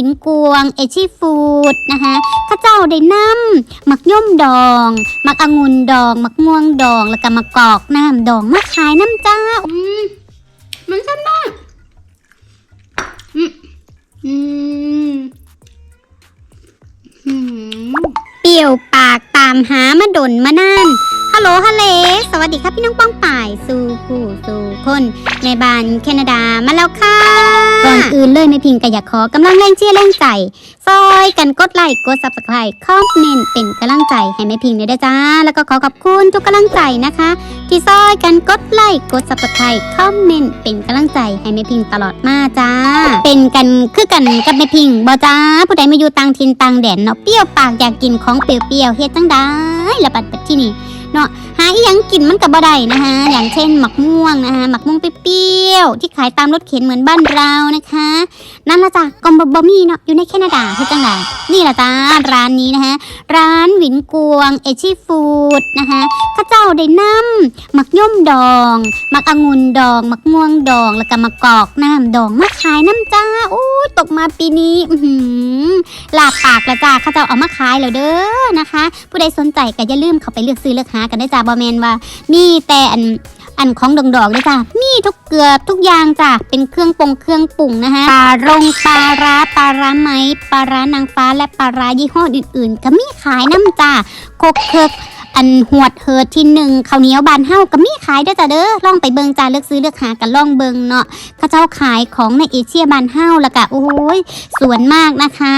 วินกวง เอชิฟูดนะคะข้าเจ้าได้นำหมักย่อมดองหมักองุ่นดองหมักม่วงดอง แล้วก็มะกอกน้ำดองมาขายน้ำจ้าอืมมันช่างมากอืมอืมอืมเปรี้ยวปากตามหามาดนมานานฮั ลโหลฮัลเลสวัสดีครับพี่น้องป้องป่ายสู่ผู้สู่คนในบ้านแคนาดามาแล้วค่ะ ก่อนอื่นเลยไม่พิงก็อยากขอกำลังแรงเชียร์แรงใจ ซอยกันกดไลค์กด subscribe คอมเมนต์เป็นกำลังใจให้แม่พิงด้วยด้จ้า แล้วก็ขอขอบคุณทุกกำลังใจนะคะ ที่ซอยกันกดไลค์กด subscribe คอมเมนต์เป็นกำลังใจให้แม่พิงตลอดมาจ้า เป็นกันคือกันกับแม่พิงบ่จ้า ผู้ใดมาอยู่ต่างถิ่นต่างแดนเนาะเปรี้ยวปากอยากกินของเปรี้ยวๆเฮ็ดจังได้ละปัดปัดที่นี่ เนาะหาอีหยังกินมันกับบ่ได้นะคะอย่างเช่นหมักม่วงนะคะหมักม่วงเปรี้ยวที่ขายตามรถเข็นเหมือนบ้านเรานะคะ นั่นละจ้ะกอมบบมี่เนาะอยู่ในแคนาดาคือจังไดนี่ละจ้าร้านนี้นะคะร้านหวินกวงเอชิฟูดนะคะข้าเจ้าได้นำหมักย่อมดองหมักองุ่นดองหมักม่วงดองแล้วก็มะกอกน้ำดองมาขายน้ำจ้าโอ้ตกมาปีนี้อืหลาบปากละจ้าข้าเจ้าเอามาขายแล้วเด้อนะคะ ผู้ใดสนใจก็อย่าลืมเข้าไปเลือกซื้อเลือกหากันได้จ้าบอแมนว่า มีแต่อันอันของดองดอกเลยจ้ามีทุกเกลือทุกอย่างจ้าเป็นเครื่องปรุงเครื่องปรุงนะคะปลารงปลาร้าปลาร้าไหมปลาร้านางฟ้าและปลาร้ายี่ห้ออื่น ๆ ก็มีขายน้ำจ้าโคกเคิกอันหวดเฮิดที่หนึ่งข้าวเหนียวบานเฮาก็มีขายเด้อจ้าเด้อลองไปเบิงจ้าเลือกซื้อเลือกหากันลองเบิงเนาะเข้าเจ้าขายของในเอเชียบานเฮาล้วก็โอ้ยส่วนมากนะคะ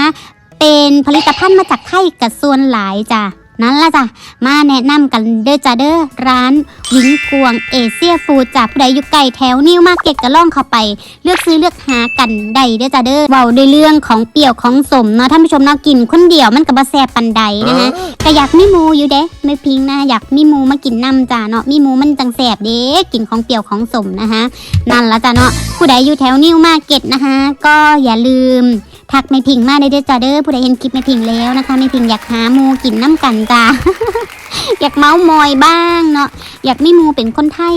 เป็นผลิตภัณฑ์มาจากไทยกับส่วนหลายจ้ะ นั่นละจ้ะ มาแนะนำกันเด้อจ้าเด้อร้านวิงกวงเอเชียฟูดจากผู้ใดอยู่ไกลแถวนิวมาเก็ตก็ล่องเข้าไป เลือกซื้อเลือกหากันได้เด้อจ้าเด้อเว้าด้วยเรื่องของเปรี้ยวของสมเนาะท่านผู้ชมเนาะกินคนเดียวมันก็บ่แซ่บปันใดนะฮะก็อยากมีหมูอยู่เด้ไม่พิงนะอยากมีหมูมากินน้ำจ้าเนาะมีหมูมันจังแซ่บเด้กินของเปรี้ยวของสมนะคะนั่นละจ้าเนาะผู้ใดอยู่แถวนิวมาเก็ตนะคะก็อย่าลืม ทักไม่พิงมาได้เด้อจ้าเด้อผู้ใดเห็นคลิปไม่พิงแล้วนะคะไม่พิงอยากหาหมูกินน้ำกันจ้าอยากเมาส์มอยบ้างเนาะอยากมีมูเป็นคนไทย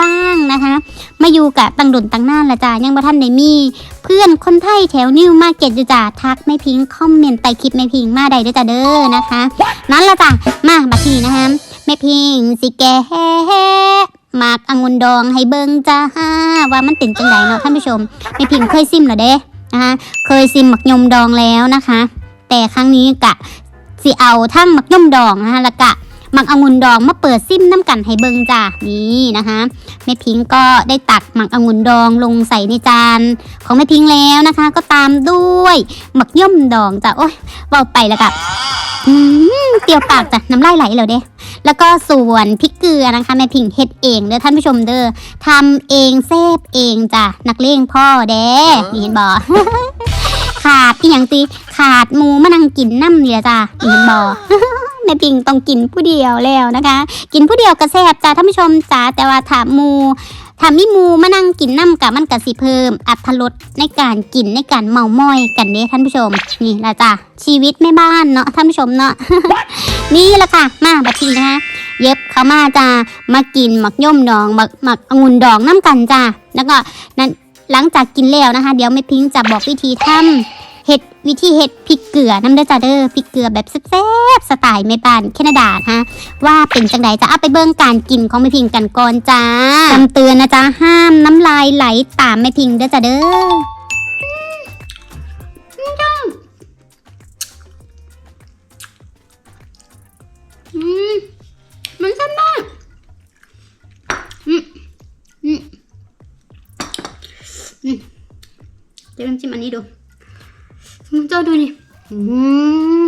บ้างนะคะมาอยู่กับตังดุนตังน่านละจ้ายังบ่ท่านได้มี เพื่อนคนไทยแถวนิวมาเก็ตอยู่จ้าทักไม่พิงคอมเมนต์ใต้คลิปไม่พิงมาได้เด้อจ้าเด้อนะคะ นั่นละจ้ามาบัดนี้นะคะไม่พิงสิแกแฮ่หมากองุ่นดองให้เบิ่งจ้าว่ามันเป็นจังไดเนาะท่านผู้ชมไม่พิงเคยซิมเหรอเด้ นะคะเคยซิมหมักยมดองแล้วนะคะ แต่ครั้งนี้กะสิเอาทั้งหมักยมดองนะคะแล้วกะหมักองุ่นดองมาเปิดซิมน้ำกันให้เบิงจ้านี่นะคะแม่พิงก็ได้ตักหมักองุ่นดองลงใส่ในจานของแม่พิงแล้วนะคะ ก็ตามด้วยหมักย่อมดองจ้ะโอ้ยเว่าไปแล้วกะอืมเปรี้ยวปากจ้ะน้ำลายไหลเลยเด้ แล้วก็ส่วนพริกเกลือนะคะแม่พิงเฮ็ดเองเด้อท่านผู้ชมเด้อทำเองเซฟเองจ้ะนักเลงพ่อเด้นี่เห็นบ่ขาดอีหยังตีขาดหมูมานั่งกินน้ำนี่แหละจ้ะอีเห็นบ่แม่พิงต้องกินผู้เดียวแล้วนะคะ กินผู้เดียวก็แซ่บจ้ะท่านผู้ชมจ้าแต่ว่าถามหมูถ้ามีหมูมานั่งกินน้ำกับมันก็สิเพิ่ม อัตรสในการกินในการเมามอยกันเด้ท่านผู้ชม นี่ละจ้ะชีวิตแม่บ้านเนาะท่านผู้ชมเนาะ นี่แหละค่ะ มาบัทีนะคะเย็บเขามาจ้ามากินหมักย่อมดองหมักหมักองุ่นดองน้ำกันจ้าแล้วก็นั้นหลังจากกินแล้วนะคะ เดี๋ยวแม่พิงจะบอกวิธีทำเห็ดวิธีเห็ดพริกเกลือน้ำเด้อจ้าเด้อพริกเกลือแบบแซ่บสไตล์แม่บ้านแคนาดานะคะว่าเป็นจังไดจะเอาไปเบิ่งการกินของแม่พิงกันก่อนจ้าคำเตือนนะจ๊ะห้ามน้ำลายไหลตามแม่พิงเด้อจ้าเด้อ มมันแซ่บมากอืมอืมอืมเดี๋ยวลองชิมอันนี้ดูอืมเจ้าดูนี่อืม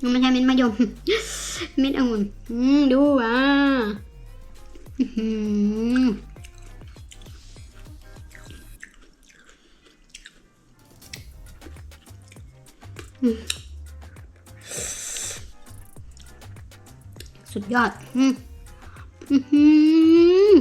มันไม่ใช่เม็ดมะยม เม็ดองุ่นดูอะสุดยอด อืมอื้อ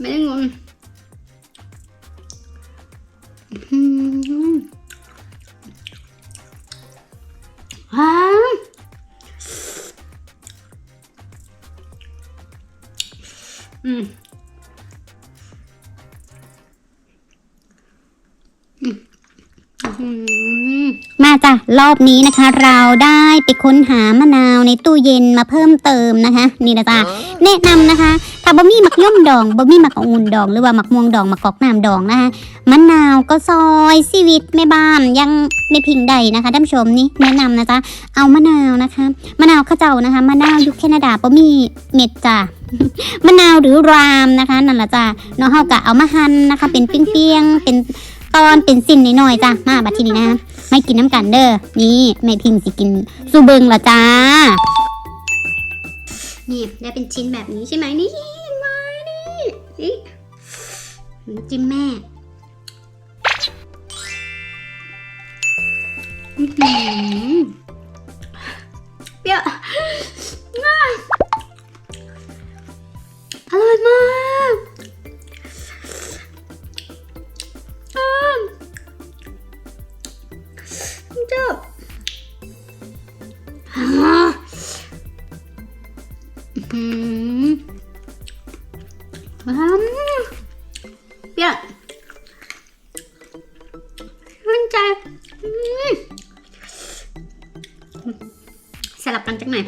ไม่ได้งงอืมว้าวอืมมาจ้ะรอบนี้นะคะ เราได้ไปค้นหามะนาวในตู้เย็นมาเพิ่มเติมนะคะ นี่นะจ๊ะแนะนำนะคะ ถ้าบะมี่หมักย่อมดองบะมี่หมักองุ่นดอง หรือว่าหมักม่วงดองหมักกอกน้ำดองนะคะมะนาวก็ซอยชีวิตแม่บ้านยังไม่พิงใดนะคะท่านชมนี่แนะนำนะจ๊ะเอามะนาวนะคะมะนาวข้าวเจ้านะคะมะนาวยุคแคนาดาบะมี่เม็ดจ้ะมะนาวหรือรามนะคะนั่นแหละจ้ะเนาะเฮากะเอามาหั่นนะคะ เป็นเปียงๆเป็นตอนเป็นสิ้นน้อยๆจ้ะมาบัดทีนี้นะคะไม่กินน้ำกันเด้อนี่แม่พิมพ์สิกินสูเบิงละจ้านี่ได้เป็นชิ้นแบบนี้ใช่ไหมนี่ เห็นไหมนี่นี่น้ำจิ้มแม่อื้อหือเปรี้ยวง่ายอร่อยมากอ้าวชอบ สลับกันจังหน่อย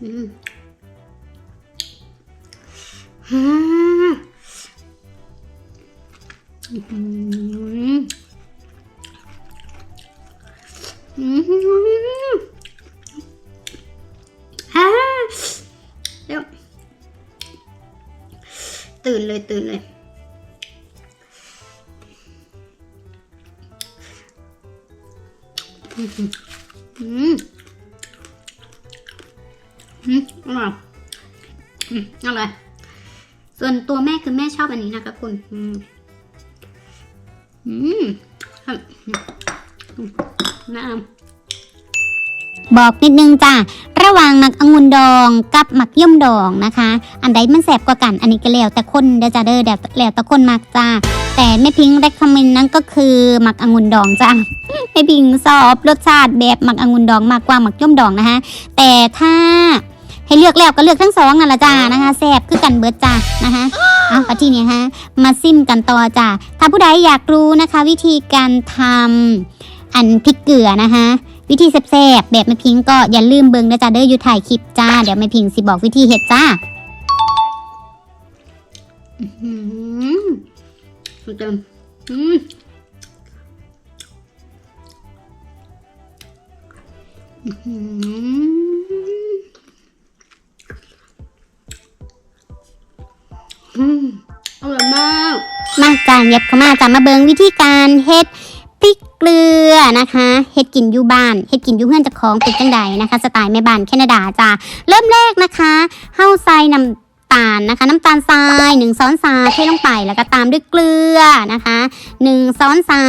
อื้ ตื่นเลยตื่นเลยอืมอืมอืมอร่อยอืมอร่อย ส่วนตัวแม่คือแม่ชอบอันนี้นะคะคุณอืมอืมครับอืมน้ำบอกนิดนึงจ้าระหว่างหมักองุ่นดองกับหมักย่อมดองนะคะ อันใดมันแสบกว่ากัน อันนี้ก็แล้วแต่คนเดจ้าเด้อแล้วแล้วแต่คนมักจ้าแต่แม่พิง r ร c คอมเมนต์นั้นก็คือหมักองุ่นดองจ้าแม่พิงชอบรสชาติแบบหมักองุ่นดองมากกว่าหมักย่อมดองนะคะแต่ถ้า ให้เลือกแล้วก็เลือกทั้งสองนั่นแหละจ้านะคะแสบคือกันเบิดจ้านะคะเอาปที่นี้ฮะมาซิมกันต่อจ้าถ้าผู้ใดอยากรู้นะคะ วิธีการทำอันพริกเกลือนะคะวิธีแซ่บแบบแม่พิงก็อย่าลืมเบิ่งนะจ๊ะเด้ออยู่ถ่ายคลิปจ้าเดี๋ยวแม่พิงสิบอกวิธีเฮ็ดจ้าอือหือสุดยอดอืม มาจานเย็บเข้ามาจ้ามาเบิงวิธีการเฮ็ดพริกเกลือนะคะเฮ็ดกินอยู่บ้านเฮ็ดกินอยู่เพื่อนจากของเป็นจังใดนะคะ สไตล์แม่บ้านแคนาดาจ้าเริ่มแรกนะคะเฮาใส่น้ำตาลนะคะน้ำตาลทรายหนึ่งช้อนชาเทลงไปแล้วก็ตามด้วยเกลือนะคะหนึ่งช้อนชา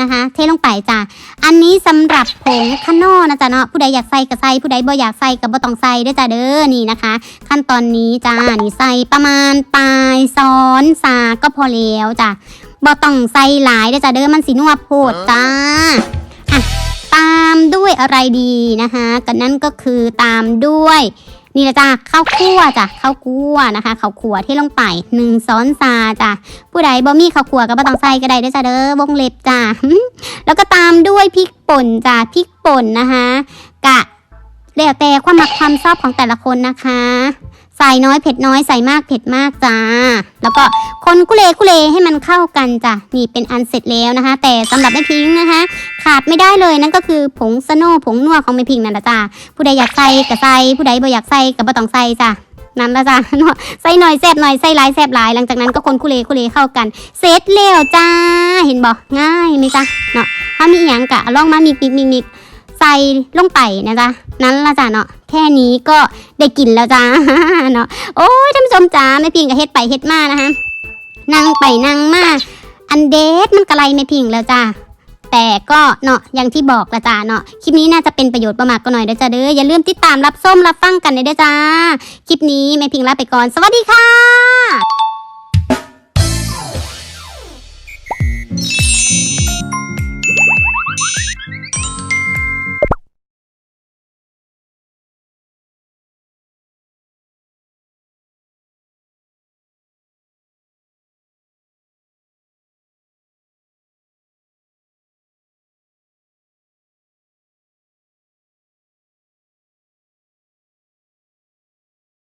นะคะ เทลงไปจ้าอันนี้สำหรับผงขนอนะจ๊ะเนาะผู้ใดอยากใส่ก็ใส่ผู้ใดบ่อยากใส่ก็บ่ต้องใส่ด้วยจ้าเด้อนี่นะคะ ขั้นตอนนี้จ้านี่ใส่ประมาณปลา ซ้อนซาก็พอแล้วจ้ะบ่ต้องใส่หลายเด้อจ้ะเด้อมันสินัวโพดจ้าอะตามด้วยอะไรดีนะคะก็นั่นก็คือตามด้วย นี่นะจ้าข้าวคั่วจ้ะข้าวคั่วนะคะข้าวคั่วที่ลงไปหนึ่งซ้อนซาจ้ะผู้ใดบ่มีข้าวคั่วก็บ่ต้องใส่ก็ได้เด้อจ้ะเด้อวงเล็บจ้ะแล้วก็ตามด้วยพริกป่นจ้ะพริกป่นนะคะกะแล้วแต่ความมักความชอบของแต่ละคนนะคะ ใส่น้อยเผ็ดน้อยใส่มากเผ็ดมากจ้า แล้วก็คนกุเลกุเลให้มันเข้ากันจ้ะนี่เป็นอันเสร็จแล้วนะคะ แต่สำหรับแม่พิงค์นะคะ ขาดไม่ได้เลยนั่นก็คือผงสโน่ผงนัวของแม่พิงค์นั่นแหละจ้าผู้ใดอยากใส่ก็ใส่ผู้ใดบ่อยากใส่ก็บ่ต้องใส่จ้ะนั่นละจ้ะเนาะใส่หน่อยแซบหน่อยใส่หลายแซบหลาย หลังจากนั้นก็คนคุเลคุเลเข้ากันเสร็จแล้วจ้า เห็นบอกง่ายไหมจ๊ะเนาะถ้ามีอย่างกะลองมามิกมิกมิกมิก ใส่ลงไปนะจ๊ะนั้นละจ้ะเนาะแค่นี้ก็ได้กินแล้วจ้าเนาะโอ้ยท่านผู้ชมจ้าไม่พิงกับเฮ็ดไปเฮ็ดมานะคะนั่งไปนั่งมาอันเดทมันกระไรไม่พิงแล้วจ้าแต่ก็เนาะอย่างที่บอกละจ้าเนาะคลิปนี้น่าจะเป็นประโยชน์ประมากก็หน่อยเด้อจ้าเด้ออย่าลืมติดตามรับส้มรับฟังกันเด้อจ้าคลิปนี้แม่พิงลาไปก่อน สวัสดีค่ะ